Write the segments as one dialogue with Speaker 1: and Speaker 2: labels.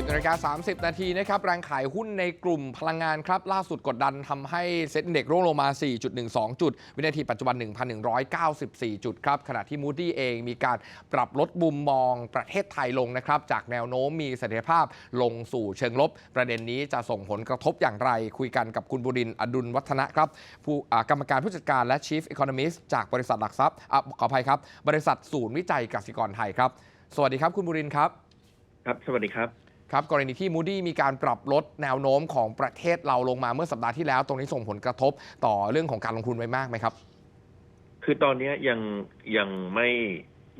Speaker 1: 10นาฬิกา30 นาทีนะครับแรงขายหุ้นในกลุ่มพลังงานครับ ล่าสุดกดดันทำให้เซ็ตอินเด็กร่วงลงมา 4.12 จุด วินาทีปัจจุบัน 1,194 จุดครับ ขณะที่มูดี้เองมีการปรับลดมุมมองประเทศไทยลงนะครับ จากแนวโน้มมีเสถียรภาพลงสู่เชิงลบ ประเด็นนี้จะส่งผลกระทบอย่างไร คุยกันกับคุณบุรินอดุลวัฒนะครับผู้กรรมการผู้จัดการและ Chief Economist จากบริษัทหลักทรัพย์อะขออภัยครับบริษัทศูนย์วิจัยกสิกรไทยครับสวัสดีครับคุณบุรินครับ
Speaker 2: ครับ สวัสดีครับ
Speaker 1: ครับกรณีที่ Moody มีการปรับลดแนวโน้มของประเทศเราลงมาเมื่อสัปดาห์ที่แล้ว ตรงนี้ส่งผลกระทบต่อเรื่องของการลงทุนไว้มากไหมครับ
Speaker 2: คือตอนนี้ยังยังไม่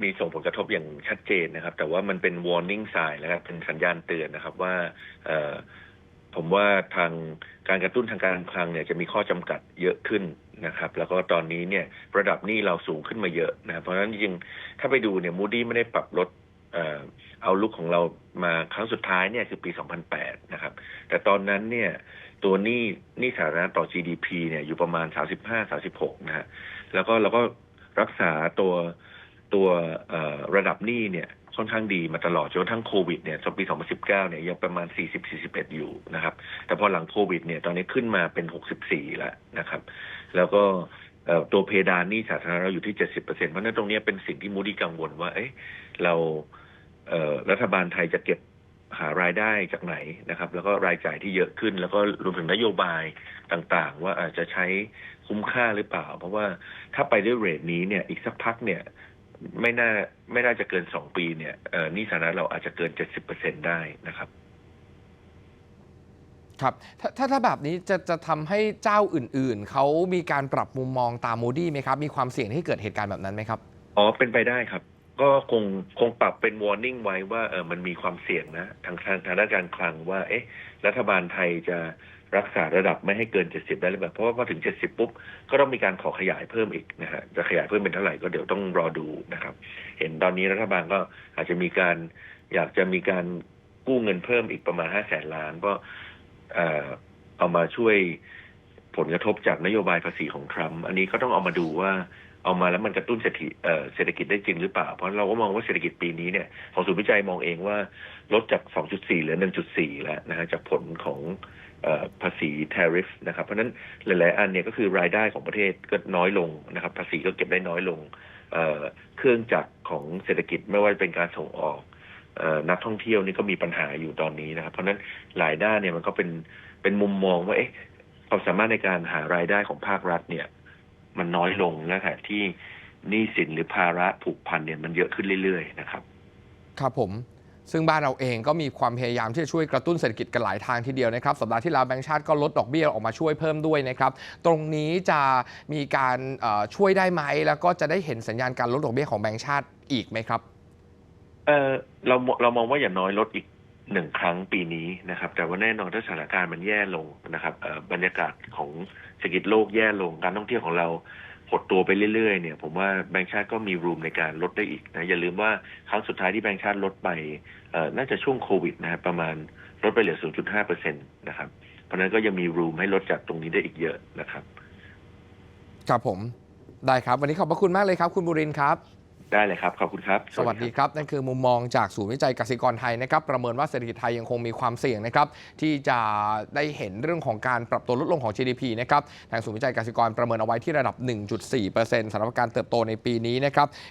Speaker 2: มีส่งผลกระทบอย่างชัดเจนนะครับ แต่ว่ามันเป็น warning sign นะครับเป็นสัญญาณเตือนนะครับว่าผมว่าทางการกระตุ้นทางการคลังเนี่ยจะมีข้อจำกัดเยอะขึ้นนะครับ แล้วก็ตอนนี้เนี่ยระดับหนี้เราสูงขึ้นมาเยอะนะเพราะฉะนั้นจริงถ้าไปดูเนี่ยมูดี้ไม่ได้ปรับลด เอาลุกของเรามาครั้งสุดท้ายเนี่ยคือปี 2008 นะครับ แต่ตอนนั้นเนี่ยตัวหนี้หนี้สาธารณะต่อ GDP เนี่ยอยู่ประมาณ 35-36 นะฮะ แล้วก็เราก็รักษาตัวตัวระดับหนี้เนี่ยค่อนข้างดีมาตลอดจนกระทั่งโควิดเนี่ยปี 2019 เนี่ยยังประมาณ 40-41 อยู่นะครับ แต่พอหลังโควิดเนี่ยตอนนี้ขึ้นมาเป็น 64 แล้วนะครับ แล้วก็ตัวเพดานหนี้สาธารณะเราอยู่ที่ 70%เพราะนั้นตรงนี้เป็นสิ่งที่มูดี้กังวลว่า เอ๊ะเรา รัฐบาลไทยจะเก็บหารายได้จากไหนนะครับ แล้วก็รายจ่ายที่เยอะขึ้น แล้วก็รวมถึงนโยบายต่างๆ ว่าอาจจะใช้คุ้มค่าหรือเปล่า เพราะว่าถ้าไปด้วยเรทนี้เนี่ยอีกสักพักเนี่ยไม่น่าไม่น่าจะเกินสองปีเนี่ยเอ่อหนี่สาธารณะเราอาจจะเกิน70%ได้นะครับ
Speaker 1: ครับ ถ้าถ้าถ้าแบบนี้จะจะทำให้เจ้าอื่น ๆ เขามีการปรับมุมมองตาม Moody ไหมครับ มีความเสี่ยงที่เกิดเหตุการณ์แบบนั้นไหมครับ
Speaker 2: อ๋อเป็นไปได้ครับ ก็คงคงปรับเป็น warning ไว้ว่าเออมันมีความเสี่ยงนะ ทางทางทางด้านการคลังว่า เอ๊ะ รัฐบาลไทยจะรักษาระดับไม่ให้เกิน 70 ได้หรือเปล่าเพราะว่าพอถึง 70 ปุ๊บ ก็ต้องมีการขอขยายเพิ่มอีกนะฮะจะขยายเพิ่มเป็นเท่าไหร่ก็เดี๋ยวต้องรอดูนะครับ เห็นตอนนี้รัฐบาลก็อาจจะมีการ อยากจะมีการกู้เงินเพิ่มอีกประมาณ 5 แสนล้านก็เอ่อเอามาช่วยผลกระทบจากนโยบายภาษีของทรัมป์อันนี้ก็ต้องเอามาดูว่า เอามาแล้วมันกระตุ้นเศรษฐกิจเศรษฐกิจได้จริงหรือเปล่า เพราะเราก็มองว่าเศรษฐกิจปีนี้เนี่ยของศูนย์วิจัยมองเองว่าลดจาก 2.4 เหลือ 1.4 แล้วนะฮะจากผลของภาษี tariff นะครับ เพราะฉะนั้นหลายๆ อันเนี่ยก็คือรายได้ของประเทศก็น้อยลงนะครับ ภาษีก็เก็บได้น้อยลงเเครื่องจักรของเศรษฐกิจไม่ว่าจะเป็นการส่งออกออนักท่องเที่ยวนี่ก็มีปัญหาอยู่ตอนนี้นะครับ เพราะฉะนั้นหลายด้านเนี่ยมันก็เป็นเป็นมุมมองว่าเอ๊ะความสามารถในการหารายได้ของภาครัฐเนี่ย มันน้อยลงและขณะที่หนี้สินหรือภาระผูกพันเนี่ยมันเยอะขึ้นเรื่อยๆนะครับ
Speaker 1: ครับผมซึ่งบ้านเราเองก็มีความพยายามที่จะช่วยกระตุ้นเศรษฐกิจกันหลายทางทีเดียวนะครับสัปดาห์ที่แล้วแบงก์ชาติก็ลดดอกเบี้ยออกมาช่วยเพิ่มด้วยนะครับตรงนี้จะมีการเอ่อช่วยได้ไหมแล้วก็จะได้เห็นสัญญาณการลดดอกเบี้ยของแบงก์ชาติอีกไหมครับ
Speaker 2: เออเราเรามองว่าอย่างน้อยลดอีก หนึ่งครั้งปีนี้นะครับ แต่ว่าแน่นอนถ้าสถานการณ์มันแย่ลงนะครับบรรยากาศของเศรษฐกิจโลกแย่ลงการท่องเที่ยวของเราหดตัวไปเรื่อยๆเนี่ยผมว่าแบงก์ชาติก็มีรูมในการลดได้อีกนะอย่าลืมว่าครั้งสุดท้ายที่แบงก์ชาติลดไปน่าจะช่วงโควิดนะครับประมาณลดไปเหลือ 0.5เปอร์เซ็นตนะครับ เพราะนั้นก็ยังมีรูมให้ลดจากตรงนี้ได้อีกเยอะนะครับ
Speaker 1: ครับผมได้ครับ วันนี้ขอบพระคุณมากเลยครับ คุณบุรินครับ
Speaker 2: ได้เลยครับ ขอบคุณครับ
Speaker 1: สวัสดีครับ นั่นคือมุมมองจากศูนย์วิจัยกสิกรไทยนะครับ ประเมินว่าเศรษฐกิจไทยยังคงมีความเสี่ยงนะครับ ที่จะได้เห็นเรื่องของการปรับตัวลดลงของ GDP นะครับ ทางศูนย์วิจัยกสิกรประเมินเอาไว้ที่ระดับ 1.4%สำหรับการเติบโตในปีนี้นะครับ